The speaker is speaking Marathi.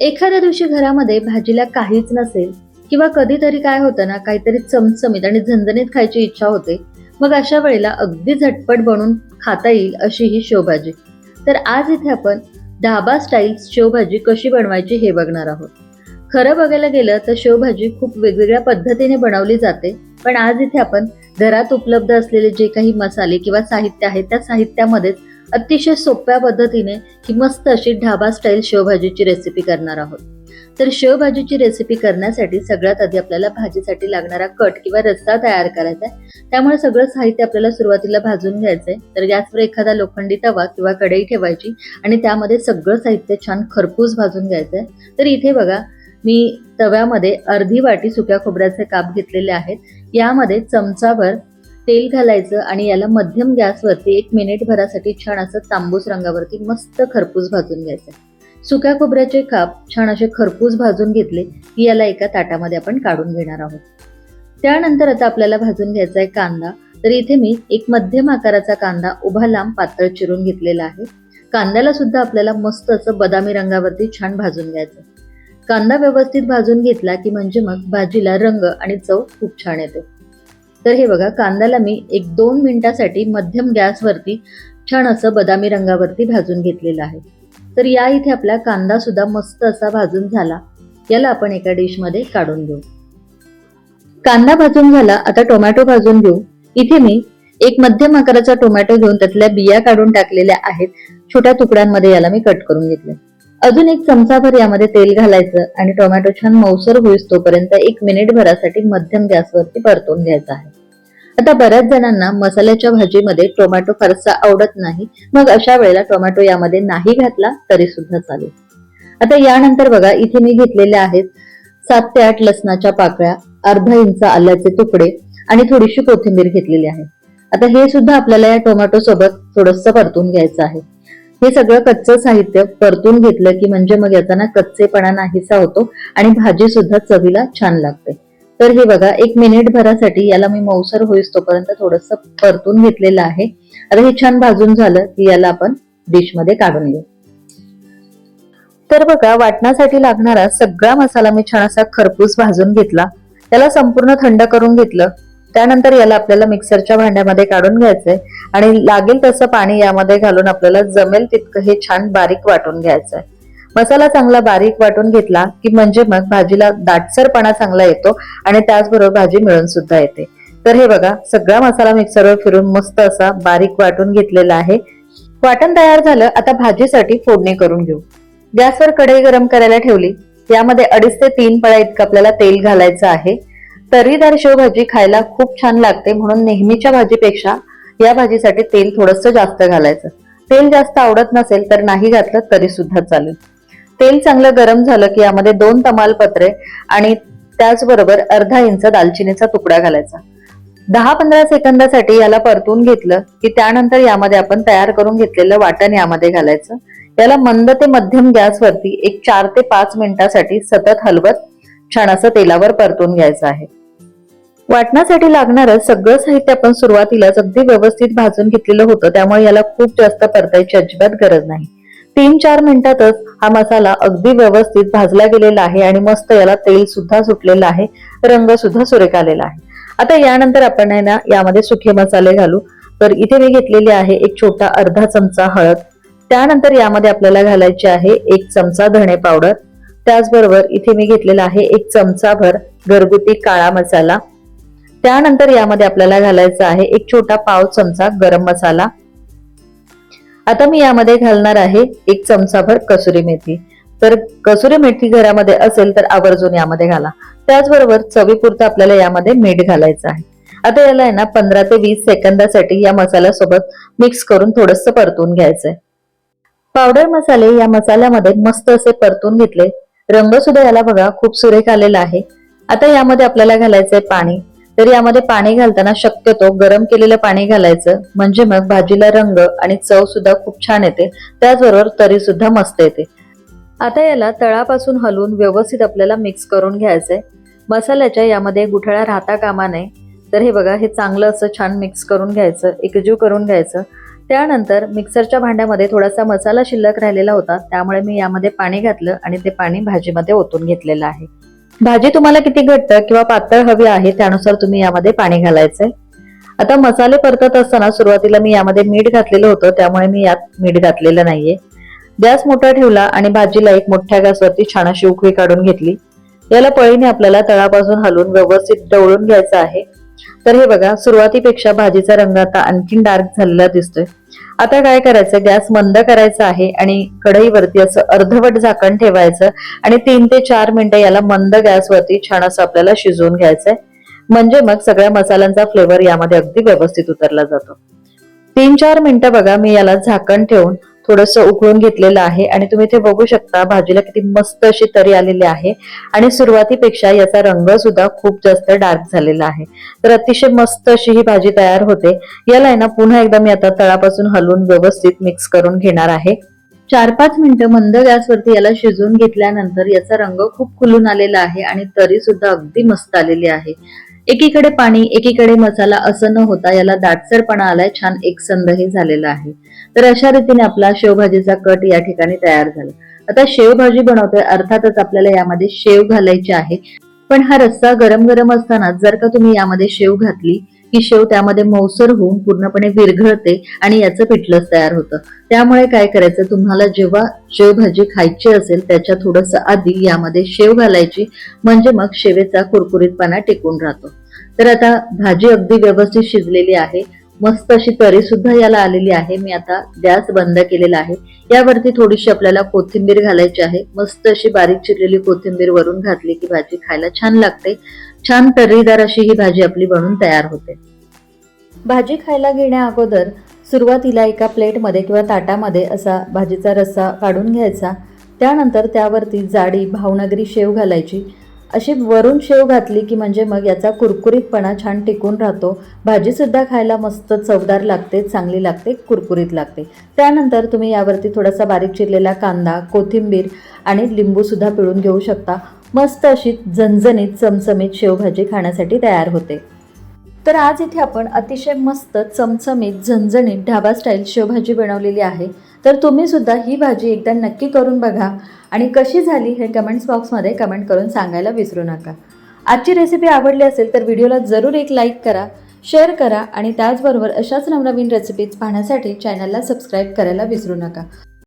एखाद्या दिवशी घरामध्ये भाजीला काहीच नसेल किंवा कधीतरी काय होतं ना काहीतरी चमचमीत आणि झणझणीत खायची इच्छा होते मग अशा वेळेला अगदी झटपट बनवून खाता येईल अशी ही शेवभाजी. तर आज इथे आपण ढाबा स्टाईल शेवभाजी कशी बनवायची हे बघणार आहोत. खरं बघायला गेलं तर शेवभाजी खूप वेगवेगळ्या पद्धतीने बनवली जाते पण आज इथे आपण घरात उपलब्ध असलेले जे काही मसाले किंवा साहित्य आहे त्या साहित्यामध्येच अतिशय सोप्या पद्धतीने ही मस्त अशी ढाबा स्टाईल शेवभाजीची रेसिपी करणार आहोत. तर शेवभाजीची रेसिपी करण्यासाठी सगळ्यात आधी आपल्याला भाजीसाठी लागणारा कट किंवा रस्सा तयार करायचा आहे. त्यामुळे सगळं साहित्य आपल्याला सुरुवातीला भाजून घ्यायचंय. तर गॅसवर एखादा लोखंडी तवा किंवा कढई ठेवायची आणि त्यामध्ये सगळं साहित्य छान खरपूस भाजून घ्यायचंय. तर इथे बघा मी तव्यामध्ये अर्धी वाटी सुक्या खोबऱ्याचे काप घेतलेले आहेत. यामध्ये चमचाभर तेल घालायचं आणि याला मध्यम गॅसवरती एक मिनिट भरासाठी छान असं तांबूस रंगावरती मस्त खरपूस भाजून घ्यायचं. सुक्या खोबऱ्याचे काप छान असे खरपूस भाजून घेतले की याला एका ताटामध्ये आपण काढून घेणार आहोत. त्यानंतर आता आपल्याला भाजून घ्यायचा आहे कांदा. तर इथे मी एक मध्यम आकाराचा कांदा उभा लांब पातळ चिरून घेतलेला आहे. कांद्याला सुद्धा आपल्याला मस्त असं बदामी रंगावरती छान भाजून घ्यायचं. कांदा व्यवस्थित भाजून घेतला की म्हणजे मग भाजीला रंग आणि चव खूप छान येते. तर हे बघा कांद्याला मी एक दोन मिनिटासाठी मध्यम गॅसवरती छान असं बदामी रंगावरती भाजून घेतलेलं आहे. तर या इथे आपला कांदा सुद्धा मस्त असा भाजून झाला. याला आपण एका डिशमध्ये काढून घेऊ. कांदा भाजून झाला आता टोमॅटो भाजून घेऊ. इथे मी एक मध्यम आकाराचा टोमॅटो घेऊन त्यातल्या बिया काढून टाकलेल्या आहेत. छोट्या तुकड्यांमध्ये याला मी कट करून घेतले अजून एक चमचाभर यामध्ये तेल घालायचं आणि टोमॅटो छान मौसर होईस तोपर्यंत एक मिनिट भरासाठी मध्यम गॅसवरती परतून घ्यायचा आहे. आता बऱ्याच जणांना मसाल्याच्या भाजीमध्ये टोमॅटो फारसा आवडत नाही. मग अशा वेळेला टोमॅटो यामध्ये नाही घातला तरी सुद्धा चालेल. आता यानंतर बघा इथे मी घेतलेले आहेत सात ते आठ लसणाच्या पाकळ्या अर्धा इंच आल्याचे तुकडे आणि थोडीशी कोथिंबीर घेतलेली आहे. आता हे सुद्धा आपल्याला या टोमॅटो सोबत थोडस परतून घ्यायचं आहे. हे सगळं कच्चं साहित्य परतून घेतलं की म्हणजे मग याचा ना कच्चेपणा नाहीसा होतो आणि भाजी सुद्धा चवीला छान लागते. तर हे बघा एक मिनिट भरासाठी याला मी मौसर होईस तोपर्यंत थोडस परतून घेतलेलं आहे. आता हे छान भाजून झालं की याला आपण डिशमध्ये काढून घेऊ. तर बघा वाटण्यासाठी लागणारा सगळा मसाला मी छान असा खरपूस भाजून घेतला. त्याला संपूर्ण थंड करून घेतलं. त्यानंतर याला आपल्याला मिक्सरच्या भांड्यामध्ये काढून घ्यायचंय. आणि लागेल तसं पाणी यामध्ये घालून आपल्याला जमेल तितकं हे छान बारीक वाटून घ्यायचंय. मसाला चांगला बारीक वाटून घेतला की म्हणजे मग भाजीला दाटसरपणा चांगला येतो आणि त्याचबरोबर भाजी मिळून सुद्धा येते. तर हे बघा सगळा मसाला मिक्सरवर फिरून मस्त असा बारीक वाटून घेतलेला आहे. वाटण तयार झालं आता भाजीसाठी फोडणी करून घेऊ. गॅसवर कढई गरम करायला ठेवली. यामध्ये अडीच ते तीन पळा इतकं आपल्याला तेल घालायचं आहे. तर्रीदार शेवभाजी खायला खूप छान लागते म्हणून नेहमीच्या भाजीपेक्षा या भाजीसाठी तेल थोडस जास्त घालायचं. तेल जास्त आवडत नसेल तर नाही घातलं तरी सुद्धा चालेल. तेल चांगलं गरम झालं की यामध्ये दोन तमालपत्रे आणि त्याचबरोबर अर्धा इंच दालचिनीचा तुकडा घालायचा. दहा पंधरा सेकंदासाठी याला परतून घेतलं की त्यानंतर यामध्ये आपण तयार करून घेतलेलं वाटण यामध्ये घालायचं. याला मंद ते मध्यम गॅसवरती एक चार ते पाच मिनिटासाठी सतत हलवत छान असं तेलावर परतून घ्यायचं आहे. वाटण्यासाठी लागणारं सगळं साहित्य आपण सुरुवातीलाच अगदी व्यवस्थित भाजून घेतलेलं होतं. त्यामुळे याला खूप जास्त परतायची अजिबात गरज नाही. तीन चार मिनिटातच हा मसाला अगदी व्यवस्थित भाजला गेलेला आहे आणि मस्त याला तेल सुद्धा सुटलेलं आहे. रंग सुद्धा सुरेख आलेला आहे. आता यानंतर आपण आहे ना यामध्ये सुखे मसाले घालू. तर इथे मी घेतलेली आहे एक छोटा अर्धा चमचा हळद. त्यानंतर यामध्ये आपल्याला घालायचे आहे एक चमचा धणे पावडर. त्याचबरोबर इथे मी घेतलेला आहे एक चमचाभर घरगुती काळा मसाला. त्यानंतर यामध्ये आपल्याला घालायचा आहे एक छोटा पाव चमचा गरम मसाला. आता मी यामध्ये घालणार आहे एक चमचाभर कसुरी मेथी. तर कसुरी मेथी घरामध्ये असेल तर आवर्जून यामध्ये घाला. त्याचबरोबर चवीपुरतं आपल्याला यामध्ये मीठ घालायचं आहे. आता याला आहे ना पंधरा ते वीस सेकंदासाठी या मसाल्यासोबत मिक्स करून थोडस परतून घ्यायचंय. पावडर मसाले या मसाल्यामध्ये मस्त असे परतून घेतले. रंग सुद्धा याला बघा खूप सुरेख आलेला आहे. आता यामध्ये आपल्याला घालायचंय पाणी. तर यामध्ये पाणी घालताना शक्यतो गरम केलेलं पाणी घालायचं म्हणजे मग भाजीला रंग आणि चव सुद्धा खूप छान येते. त्याचबरोबर तरी सुद्धा मस्त येते. आता याला तळापासून हलवून व्यवस्थित आपल्याला मिक्स करून घ्यायचंय. मसाल्याच्या यामध्ये गुठळ्या राहता कामा नये. तर हे बघा हे चांगलं असं छान मिक्स करून घ्यायचं एकजीव करून घ्यायचं. त्यानंतर मिक्सरच्या भांड्यामध्ये थोडासा मसाला शिल्लक राहिलेला होता. त्यामुळे मी यामध्ये पाणी घातलं आणि ते पाणी भाजीमध्ये ओतून घेतलेलं आहे. भाजी तुम्हाला किती घट्ट किंवा पातळ हवी आहे त्यानुसार तुम्ही यामध्ये पाणी घालायचंय. आता मसाले परतत असताना सुरुवातीला मी यामध्ये मीठ घातलेलं होतं त्यामुळे मी यात मीठ घातलेलं नाहीये. गॅस मोठा ठेवला आणि भाजीला एक मोठ्या गॅसवरती छान अशी उकळी काढून घेतली. याला पळीने आपल्याला तळापासून हलवून व्यवस्थित डवळून घ्यायचं आहे. तर हे बघा सुरुवातीपेक्षा भाजीचा रंग आता आणखीन डार्क झालेला दिसतोय. आता काय करायचं? गॅस मंद करायचा आहे आणि कढईवरती असं अर्धवट झाकण ठेवायचं आणि तीन ते चार मिनिटं याला मंद गॅसवरती छान असं आपल्याला शिजवून घ्यायचंय. म्हणजे मग सगळ्या मसाल्यांचा फ्लेवर यामध्ये अगदी व्यवस्थित उतरला जातो. तीन चार मिनिटं बघा मी याला झाकण ठेवून थोडस उकळून घेतलेलं आहे. आणि तुम्ही इथे बघू शकता भाजीला किती मस्त अशी तरी आलेली आहे. आणि सुरुवातीपेक्षा याचा रंग सुद्धा खूप जास्त डार्क झालेला आहे. तर अतिशय मस्त अशी ही भाजी तयार होते. याला आहे ना पुन्हा एकदा मी आता तळापासून हलवून व्यवस्थित मिक्स करून घेणार आहे. चार पाच मिनिटं मंद गॅसवरती याला शिजवून घेतल्यानंतर याचा रंग खूप खुलून आलेला आहे आणि तरी सुद्धा अगदी मस्त आलेली आहे. एकीकडे पाणी एकीकडे मसाला असं न होता याला दाटसरपणा आलाय छान एकसंधही झालेला आहे. तर अशा रीतीने आपला शेवभाजीचा कट या ठिकाणी तयार झाला. आता शेवभाजी बनवतोय अर्थातच आपल्याला यामध्ये शेव घालायची आहे. पण हा रस्सा गरम गरम असताना जर का तुम्ही यामध्ये शेव घातली की शेव त्यामध्ये मौसर होऊन पूर्णपणे विरघळते आणि याचं पिठलंच तयार होतं. त्यामुळे काय करायचं? तुम्हाला जेव्हा शेवभाजी खायची असेल त्याच्या थोडस आधी यामध्ये शेव घालायची म्हणजे मग शेवेचा कुरकुरीतपणा टिकून राहतो. तर आता भाजी अगदी व्यवस्थित शिजलेली आहे. मस्त अशी तरी सुद्धा याला आलेली आहे. मी आता गॅस बंद केलेला आहे. यावरती थोडीशी आपल्याला कोथिंबीर घालायची आहे. मस्त अशी बारीक चिरलेली कोथिंबीर वरून घातली की भाजी खायला छान लागते. छान तर्रीदार अशी ही भाजी आपली बनून तयार होते. भाजी खायला घेण्या अगोदर सुरुवातीला एका प्लेटमध्ये किंवा ताटामध्ये असा भाजीचा रस्सा काढून घ्यायचा. त्यानंतर त्यावरती जाडी भावनगरी शेव घालायची. अशी वरून शेव घातली की म्हणजे मग याचा कुरकुरीतपणा छान टिकून राहतो. भाजीसुद्धा खायला मस्त चवदार लागते चांगली लागते कुरकुरीत लागते. त्यानंतर तुम्ही यावरती थोडासा बारीक चिरलेला कांदा कोथिंबीर आणि लिंबूसुद्धा पिळून घेऊ शकता. मस्त अशी झणझणीत चमचमीत शेवभाजी खाण्यासाठी तयार होते. तर आज इथे आपण अतिशय मस्त चमचमीत झणझणीत ढाबा स्टाईल शेवभाजी बनवलेली आहे. तर तुम्ही सुद्धा ही भाजी एकदा नक्की करून बघा आणि कशी झाली हे कमेंट्स बॉक्समध्ये कमेंट करून सांगायला विसरू नका. आजची रेसिपी आवडली असेल तर व्हिडिओला जरूर एक लाईक करा शेअर करा आणि त्याचबरोबर अशाच नवनवीन रेसिपीज पाहण्यासाठी चॅनलला सबस्क्राईब करायला विसरू नका.